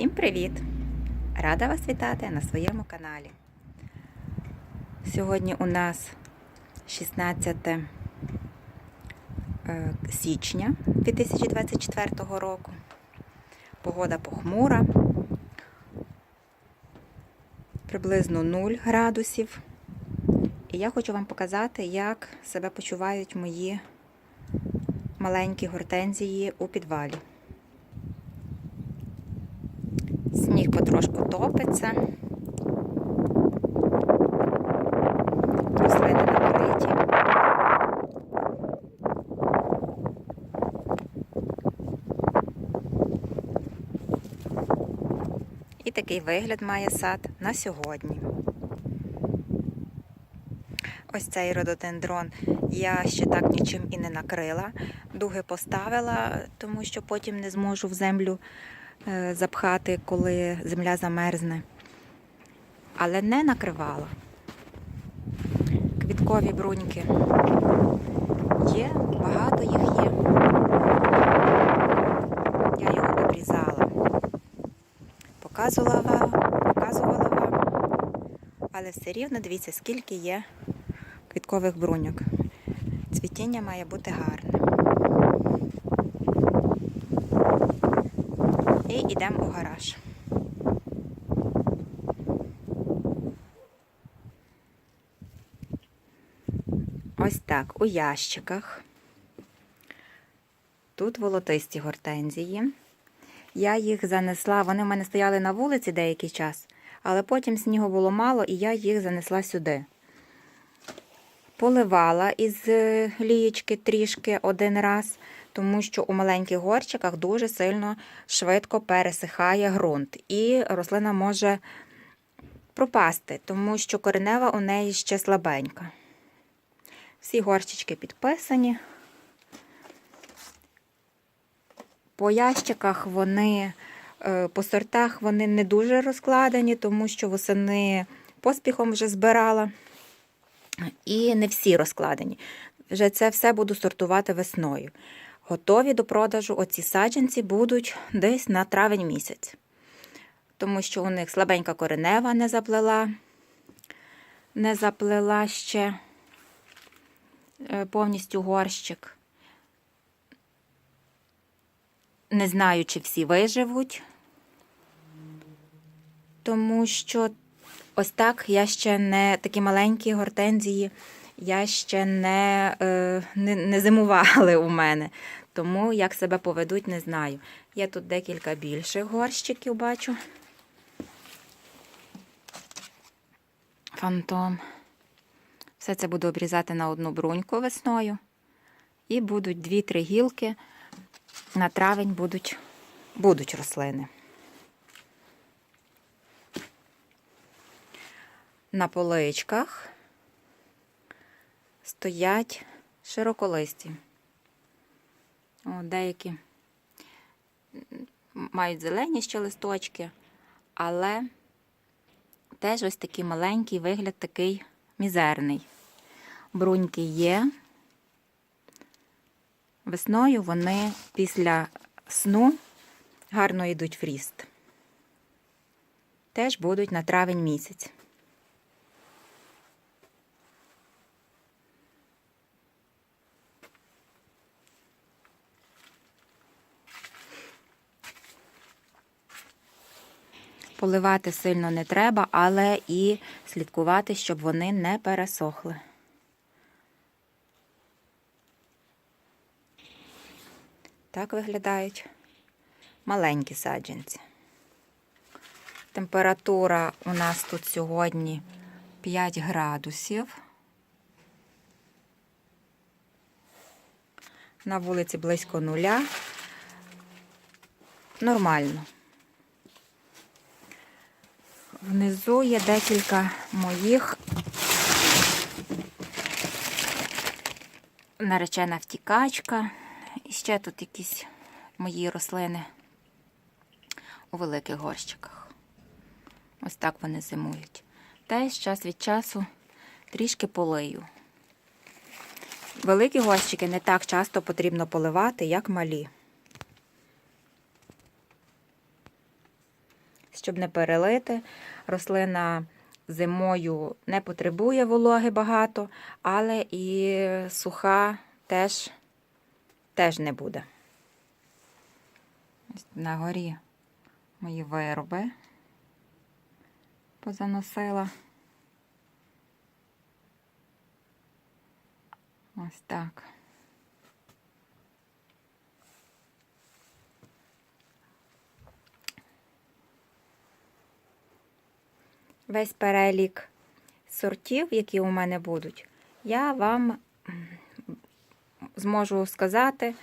Всім привіт! Рада вас вітати на своєму каналі. Сьогодні у нас 16 е, січня 2024 року. Погода похмура, приблизно 0 градусів. І я хочу вам показати, як себе почувають мої маленькі гортензії у підвалі. Потрошку топиться. Рослини накриті. І такий вигляд має сад на сьогодні. Ось цей рододендрон я ще так нічим і не накрила. Дуги поставила, тому що потім не зможу в землю запхати, коли земля замерзне. Але не накривала. Квіткові бруньки є, багато їх є. Я його обрізала. Показувала вам, показувала вам, але все рівно дивіться, скільки є квіткових бруньок. Цвітіння має бути гарне. І йдемо у гараж. Ось так, у ящиках. Тут волотисті гортензії. Я їх занесла, вони в мене стояли на вулиці деякий час, але потім снігу було мало, і я їх занесла сюди. Поливала із е, лієчки трішки один раз, тому що у маленьких горчиках дуже сильно швидко пересихає ґрунт, і рослина може пропасти, тому що коренева у неї ще слабенька. Всі горщички підписані. По ящиках вони, е, по сортах вони не дуже розкладені, тому що восени поспіхом вже збирала. І не всі розкладені. Вже це все буду сортувати весною. Готові до продажу оці саджанці будуть десь на травень місяць. Тому що у них слабенька коренева не заплела, не заплела ще е, повністю горщик. Не знаю, чи всі виживуть, тому що ось так я ще не такі маленькі гортензії, я ще не, е, не, не зимували у мене. Тому як себе поведуть, не знаю. Є тут декілька більших горщиків, бачу. Фантом. Все це буду обрізати на одну бруньку весною. І будуть 2-3 гілки. На травень будуть, будуть рослини. На поличках стоять широколисті. О, деякі мають зелені ще листочки, але теж ось такий маленький вигляд, такий мізерний. Бруньки є. Весною вони після сну гарно йдуть в ріст. Теж будуть на травень місяць. Поливати сильно не треба, але і слідкувати, щоб вони не пересохли. Так виглядають маленькі саджанці. Температура у нас тут сьогодні 5 градусів. На вулиці близько нуля. Нормально. Внизу є декілька моїх наречена втікачка. І ще тут якісь мої рослини у великих горщиках. Ось так вони зимують. Теж час від часу трішки полию. Великі горщики не так часто потрібно поливати, як малі. Щоб не перелити. Рослина зимою не потребує вологи багато, але і суха теж, теж не буде. Ось на горі мої вироби позаносила. Ось так. Весь перелік сортів, які у мене будуть, я вам зможу сказати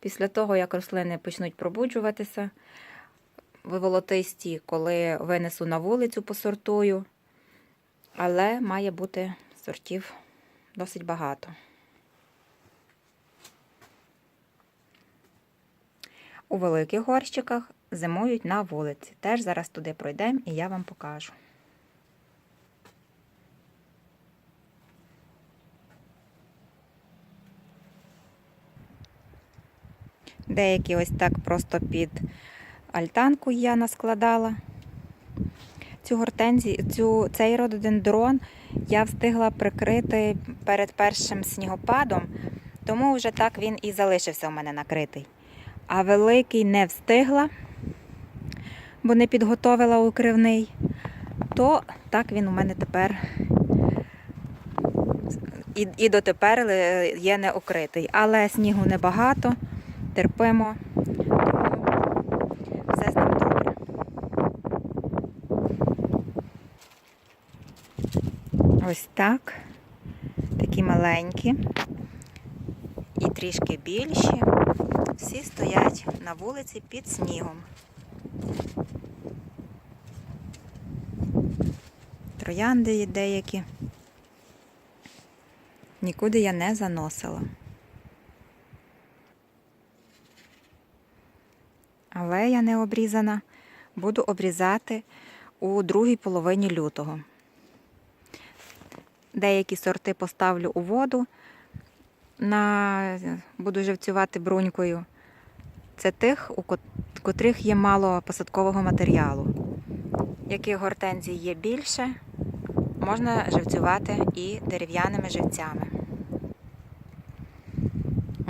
після того, як рослини почнуть пробуджуватися. Виволотисті, коли винесу на вулицю, посортую, але має бути сортів досить багато. У великих горщиках зимують на вулиці. Теж зараз туди пройдемо і я вам покажу. Деякі ось так просто під альтанку я наскладала. Цю гортензію, цю, цей рододендрон я встигла прикрити перед першим снігопадом, тому вже так він і залишився у мене накритий. А великий не встигла, бо не підготовила укривний, то так він у мене тепер і, і дотепер е, є не укритий. Але снігу небагато, терпимо, тому все з ним добре. Ось так. Такі маленькі і трішки більші. Всі стоять на вулиці під снігом. Троянди є деякі. Нікуди я не заносила. Але я не обрізана. Буду обрізати у другій половині лютого. Деякі сорти поставлю у воду, на... буду живцювати брунькою. Це тих, у котрих є мало посадкового матеріалу. Яких гортензій є більше, можна живцювати і дерев'яними живцями.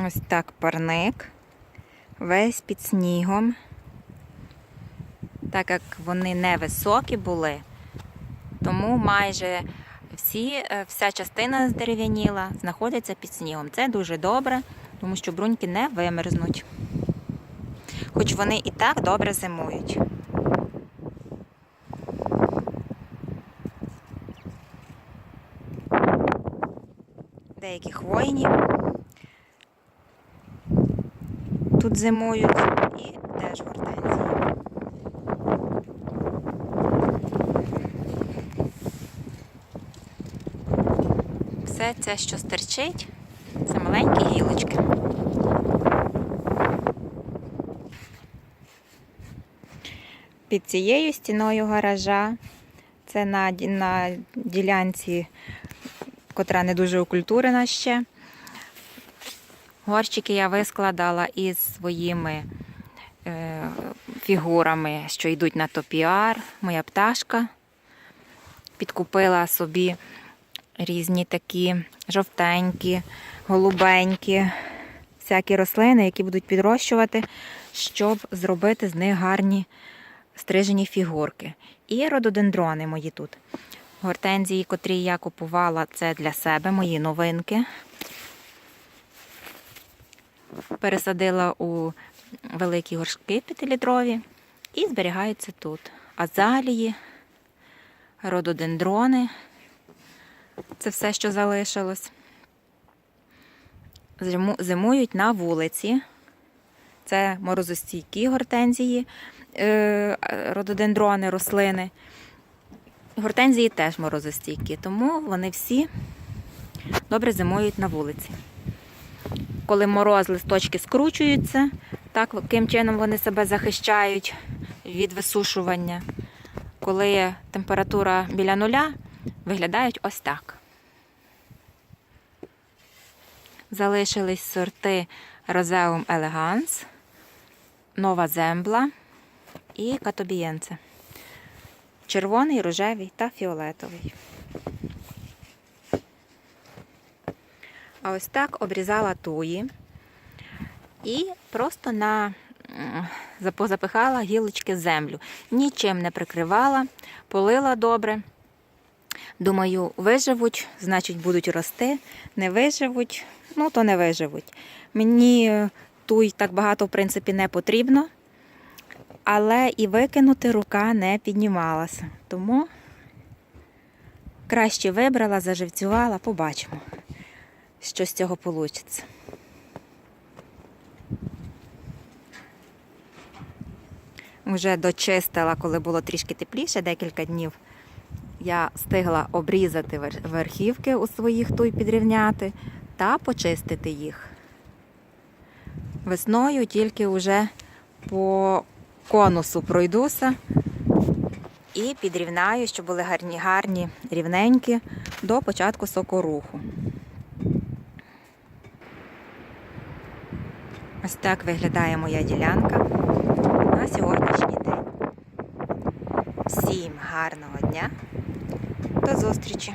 Ось так парник, весь під снігом. Так як вони невисокі були, тому майже всі, е, вся частина здерев'яніла, знаходиться під снігом. Це дуже добре, тому що бруньки не вимерзнуть. Хоч вони і так добре зимують. Деякі хвойні тут зимують і теж гортензії. Все це, що стерчить, це маленькі гілочки. Під цією стіною гаража, це на, на ділянці, котра не дуже окультурена ще. Горщики я вискладала із своїми е, фігурами, що йдуть на топіар. Моя пташка підкупила собі різні такі жовтенькі, голубенькі, всякі рослини, які будуть підрощувати, щоб зробити з них гарні стрижені фігурки. І рододендрони мої тут. Гортензії, котрі я купувала, це для себе, мої новинки. Пересадила у великі горшки п'ятилітрові і зберігаються тут. Азалії, рододендрони. Це все, що залишилось. Зимують на вулиці. Це морозостійкі гортензії, е, рододендрони, рослини. Гортензії теж морозостійкі, тому вони всі добре зимують на вулиці. Коли мороз, листочки скручуються, так, яким чином вони себе захищають від висушування. Коли температура біля нуля, виглядають ось так. Залишились сорти Roseum elegans, Нова Зембла і Катобієнце. червоний, рожевий та фіолетовий. А ось так обрізала туї і просто на позапихала гілочки землю. Нічим не прикривала, полила добре. Думаю, виживуть, значить будуть рости. Не виживуть, ну то не виживуть. Мені туй так багато, в принципі, не потрібно, але і викинути рука не піднімалася. Тому краще вибрала, заживцювала, побачимо, що з цього вийде. Вже дочистила, коли було трішки тепліше, декілька днів. Я встигла обрізати верхівки у своїх туй підрівняти та почистити їх. Весною тільки вже по конусу пройдуся і підрівняю, щоб були гарні, гарні, рівненькі до початку сокоруху. Ось так виглядає моя ділянка на сьогоднішній день. Всім гарного дня! До зустрічі!